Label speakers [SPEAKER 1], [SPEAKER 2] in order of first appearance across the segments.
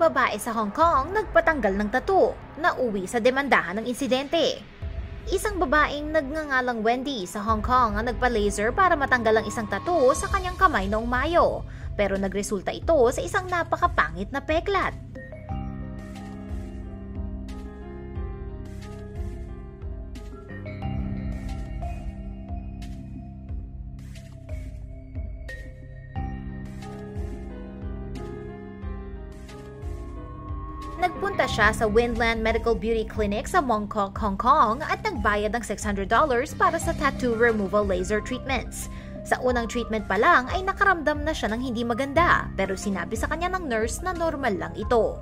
[SPEAKER 1] Babae sa Hong Kong nagpatanggal ng tattoo na uwi sa demandahan ng insidente. Isang babaeng nagngangalang Wendy sa Hong Kong ang nagpa-laser para matanggal ang isang tattoo sa kanyang kamay noong Mayo. Pero nagresulta ito sa isang napakapangit na peklat. Nagpunta siya sa Windland Medical Beauty Clinic sa Mongkok, Hong Kong at nagbayad ng $600 para sa tattoo removal laser treatments. Sa unang treatment pa lang ay nakaramdam na siya ng hindi maganda pero sinabi sa kanya ng nurse na normal lang ito.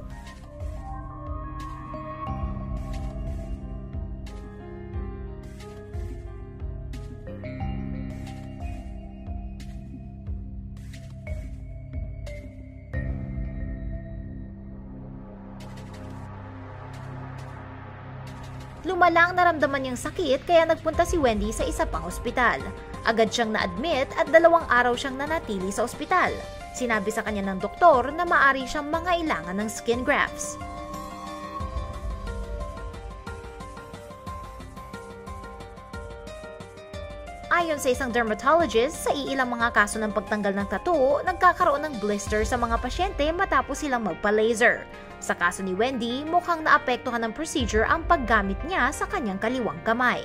[SPEAKER 1] Lumala ang naramdaman niyang sakit kaya nagpunta si Wendy sa isa pang ospital. Agad siyang na-admit at dalawang araw siyang nanatili sa ospital. Sinabi sa kanya ng doktor na maari siyang mangailangan ng skin grafts. Ayon sa isang dermatologist, sa iilang mga kaso ng pagtanggal ng tattoo, nagkakaroon ng blister sa mga pasyente matapos silang magpa-laser. Sa kaso ni Wendy, mukhang naapektuhan ng procedure ang paggamit niya sa kanyang kaliwang kamay.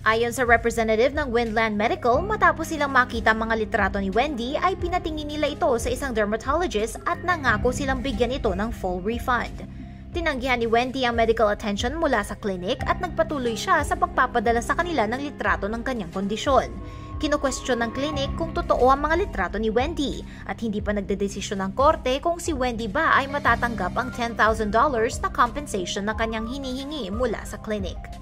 [SPEAKER 1] Ayon sa representative ng Windland Medical, matapos silang makita mga litrato ni Wendy ay pinatingin nila ito sa isang dermatologist at nangako silang bigyan ito ng full refund. Tinanggihan ni Wendy ang medical attention mula sa clinic at nagpatuloy siya sa pagpapadala sa kanila ng litrato ng kanyang kondisyon. Kino-question ng clinic kung totoo ang mga litrato ni Wendy at hindi pa nagdedesisyon ng korte kung si Wendy ba ay matatanggap ang $10,000 na compensation na kanyang hinihingi mula sa clinic.